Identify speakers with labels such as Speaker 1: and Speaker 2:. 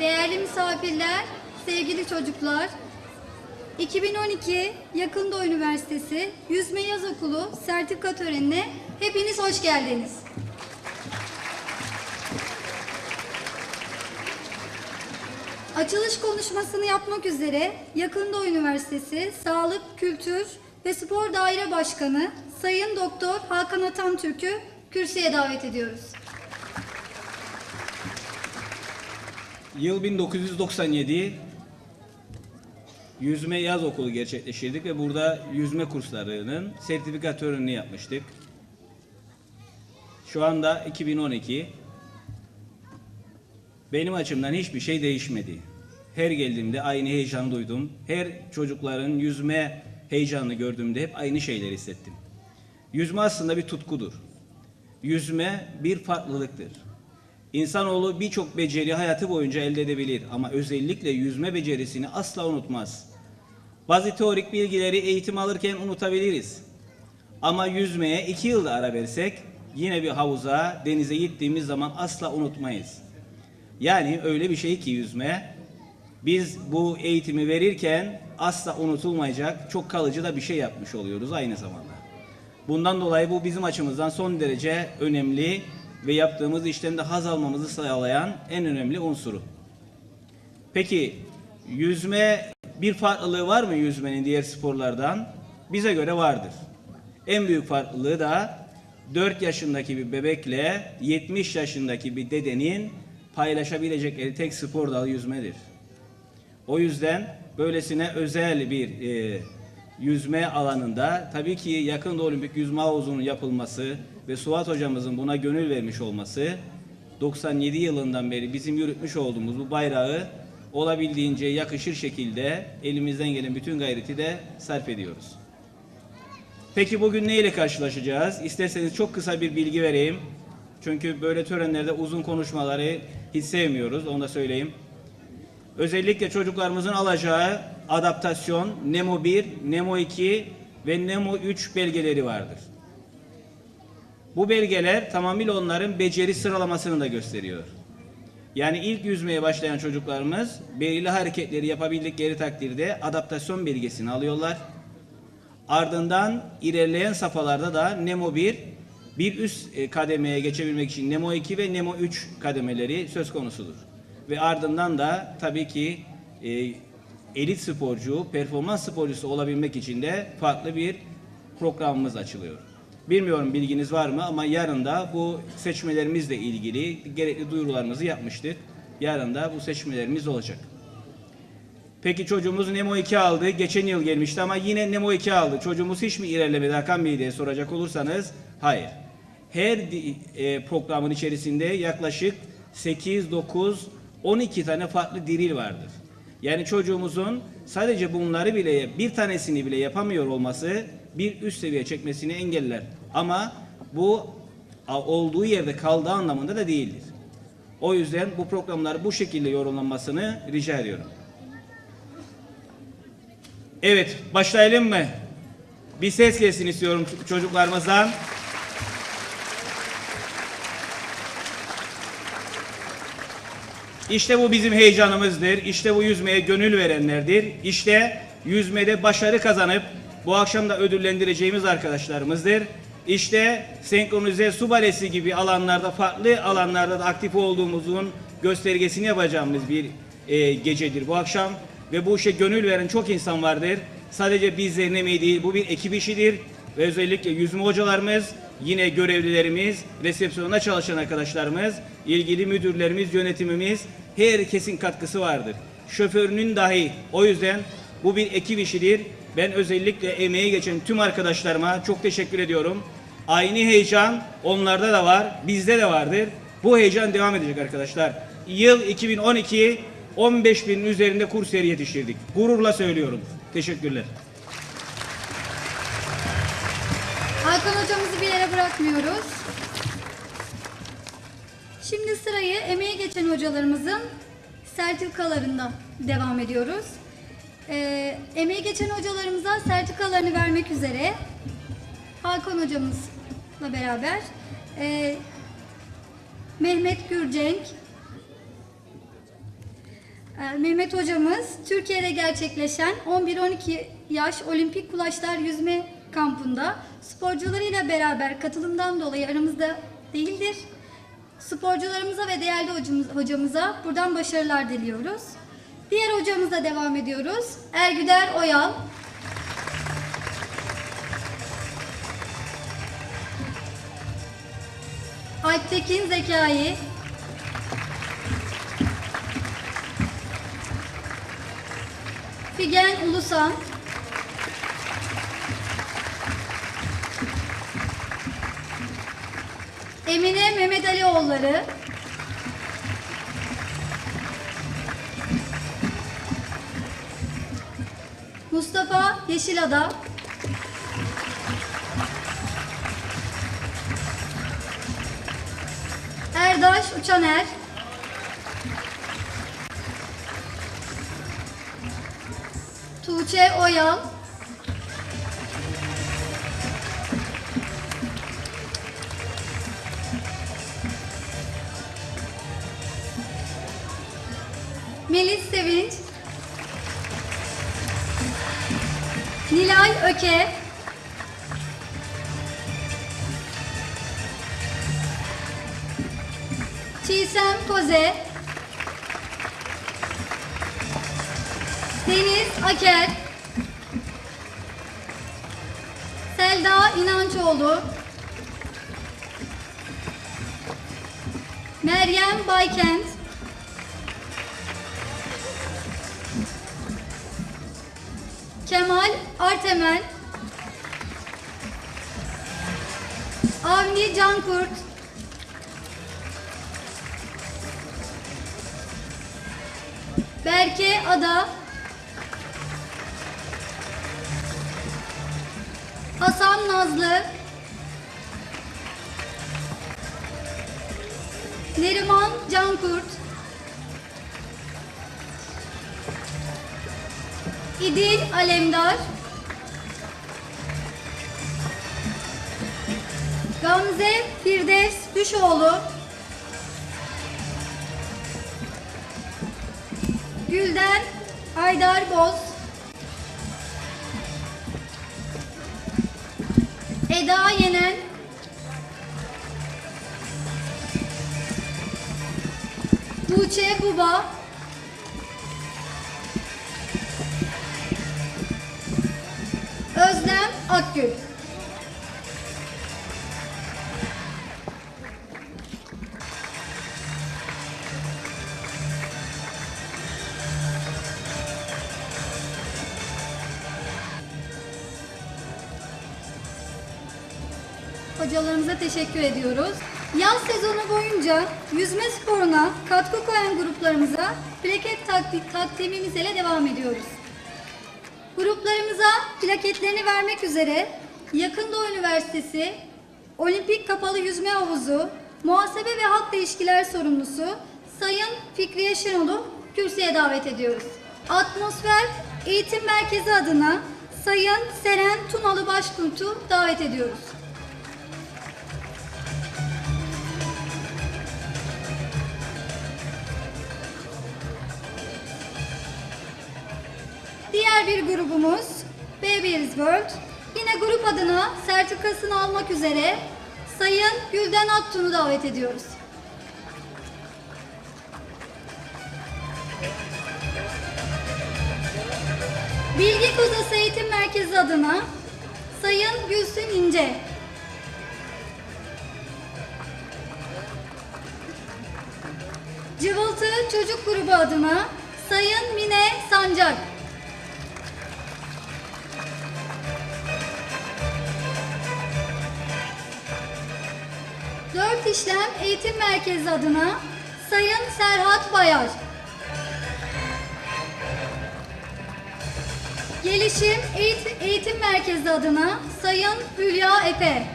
Speaker 1: değerli misafirler, sevgili çocuklar, 2012 Yakında Üniversitesi Yüzme Yaz Okulu sertifika törenine hepiniz hoş geldiniz. Açılış konuşmasını yapmak üzere Yakında Üniversitesi Sağlık, Kültür ve Spor Daire Başkanı Sayın Doktor Hakan Atamtürk'ü kürsüye davet ediyoruz.
Speaker 2: Yıl 1997 yüzme yaz okulu gerçekleştirdik ve burada yüzme kurslarının sertifika törenini yapmıştık. Şu anda 2012 benim açımdan hiçbir şey değişmedi. Her geldiğimde aynı heyecanı duydum. Her çocukların yüzme heyecanını gördüğümde hep aynı şeyleri hissettim. Yüzme aslında bir tutkudur. Yüzme bir farklılıktır. İnsanoğlu birçok beceri hayatı boyunca elde edebilir ama özellikle yüzme becerisini asla unutmaz. Bazı teorik bilgileri eğitim alırken unutabiliriz. Ama yüzmeye iki yılda ara versek yine bir havuza, denize gittiğimiz zaman asla unutmayız. Yani öyle bir şey ki yüzme, biz bu eğitimi verirken asla unutulmayacak çok kalıcı da bir şey yapmış oluyoruz aynı zamanda. Bundan dolayı bu bizim açımızdan son derece önemli ve yaptığımız işten de haz almamızı sağlayan en önemli unsuru. Peki yüzme bir farklılığı var mı yüzmenin diğer sporlardan? Bize göre vardır. En büyük farklılığı da 4 yaşındaki bir bebekle 70 yaşındaki bir dedenin paylaşabilecekleri tek spor dalı yüzmedir. O yüzden böylesine özel bir e, yüzme alanında tabii ki yakında olimpik yüzme havuzunun yapılması ve Suat hocamızın buna gönül vermiş olması 97 yılından beri bizim yürütmüş olduğumuz bu bayrağı olabildiğince yakışır şekilde elimizden gelen bütün gayreti de sarf ediyoruz. Peki bugün ne ile karşılaşacağız? İsterseniz çok kısa bir bilgi vereyim. Çünkü böyle törenlerde uzun konuşmaları hiç sevmiyoruz, onu da söyleyeyim. Özellikle çocuklarımızın alacağı adaptasyon Nemo 1, Nemo 2 ve Nemo 3 belgeleri vardır. Bu belgeler tamamıyla onların beceri sıralamasını da gösteriyor. Yani ilk yüzmeye başlayan çocuklarımız belirli hareketleri yapabildikleri takdirde adaptasyon belgesini alıyorlar. Ardından ilerleyen safhalarda da Nemo 1, bir üst e, kademeye geçebilmek için Nemo 2 ve Nemo 3 kademeleri söz konusudur. Ve ardından da tabii ki e, elit sporcu, performans sporcusu olabilmek için de farklı bir programımız açılıyor. Bilmiyorum bilginiz var mı ama yarın da bu seçmelerimizle ilgili gerekli duyurularımızı yapmıştık. Yarın da bu seçmelerimiz olacak. Peki çocuğumuz Nemo 2 aldı. Geçen yıl gelmişti ama yine Nemo 2 aldı. Çocuğumuz hiç mi ilerlemedi Hakan Bey diye soracak olursanız hayır. Her e, programın içerisinde yaklaşık 8, 9, 12 tane farklı diril vardır. Yani çocuğumuzun sadece bunları bile bir tanesini bile yapamıyor olması bir üst seviye çekmesini engeller. Ama bu olduğu yerde kaldığı anlamında da değildir. O yüzden bu programlar bu şekilde yorumlanmasını rica ediyorum. Evet, başlayalım mı? Bir ses gelsin istiyorum çocuklarımızdan. İşte bu bizim heyecanımızdır. İşte bu yüzmeye gönül verenlerdir. İşte yüzmede başarı kazanıp bu akşam da ödüllendireceğimiz arkadaşlarımızdır. İşte senkronize su balesi gibi alanlarda, farklı alanlarda da aktif olduğumuzun göstergesini yapacağımız bir e, gecedir bu akşam. Ve bu işe gönül veren çok insan vardır. Sadece bizlerin emeği değil, bu bir ekip işidir. Ve özellikle yüzme hocalarımız, yine görevlilerimiz, resepsiyonda çalışan arkadaşlarımız, ilgili müdürlerimiz, yönetimimiz, herkesin katkısı vardır. Şoförünün dahi. O yüzden bu bir ekip işidir. Ben özellikle emeği geçen tüm arkadaşlarıma çok teşekkür ediyorum. Aynı heyecan onlarda da var, bizde de vardır. Bu heyecan devam edecek arkadaşlar. Yıl 2012 15 binin üzerinde kursiyeri yetiştirdik. Gururla söylüyorum. Teşekkürler.
Speaker 1: Hakan hocamızı bir yere bırakmıyoruz. Şimdi sırayı emeği geçen hocalarımızın sertifikalarında devam ediyoruz. Ee, emeği geçen hocalarımıza sertifikalarını vermek üzere Hakan hocamızla beraber e, Mehmet Gürcenk, Ee, Mehmet hocamız Türkiye'de gerçekleşen 11-12 yaş olimpik kulaşlar yüzme kampında sporcularıyla beraber katılımdan dolayı aramızda değildir. Sporcularımıza ve değerli hocamız- hocamıza buradan başarılar diliyoruz. Diğer hocamızla devam ediyoruz. Ergüder Oyal. Alptekin Zekai. Figen Ulusan. Emine Mehmet Alioğulları. Mustafa Yeşilada. Erdaş Uçaner. Tuğçe Oyal. 2 Çiğsem Koze. Deniz Aker. Selda İnançoğlu. Meryem Baykent. Kemal Artemel Avni Cankurt. Berke Ada. Hasan Nazlı. Neriman Cankurt. İdil Alemdar. Gamze Firdevs Düşoğlu. Gülden Aydar Boz. Eda Yenen. Tuğçe Kuba. Özlem Akgül. Hocalarımıza teşekkür ediyoruz. Yaz sezonu boyunca yüzme sporuna katkı koyan gruplarımıza plaket takdi- takdimimiz ile devam ediyoruz. Gruplarımıza plaketlerini vermek üzere Yakında Üniversitesi, Olimpik Kapalı Yüzme Havuzu, Muhasebe ve Halk İlişkiler Sorumlusu Sayın Fikriye Şenol'u kürsüye davet ediyoruz. Atmosfer Eğitim Merkezi adına Sayın Seren Tunalı Başkurt'u davet ediyoruz. Diğer bir grubumuz Babies World. Yine grup adına sertifikasını almak üzere Sayın Gülden Aktun'u davet ediyoruz. Bilgi Kozası Eğitim Merkezi adına Sayın Gülsün İnce. Cıvıltı Çocuk Grubu adına Sayın Mine Sancak. Dört İşlem Eğitim Merkezi adına Sayın Serhat Bayar. Gelişim Eğit- Eğitim Merkezi adına Sayın Hülya Epe.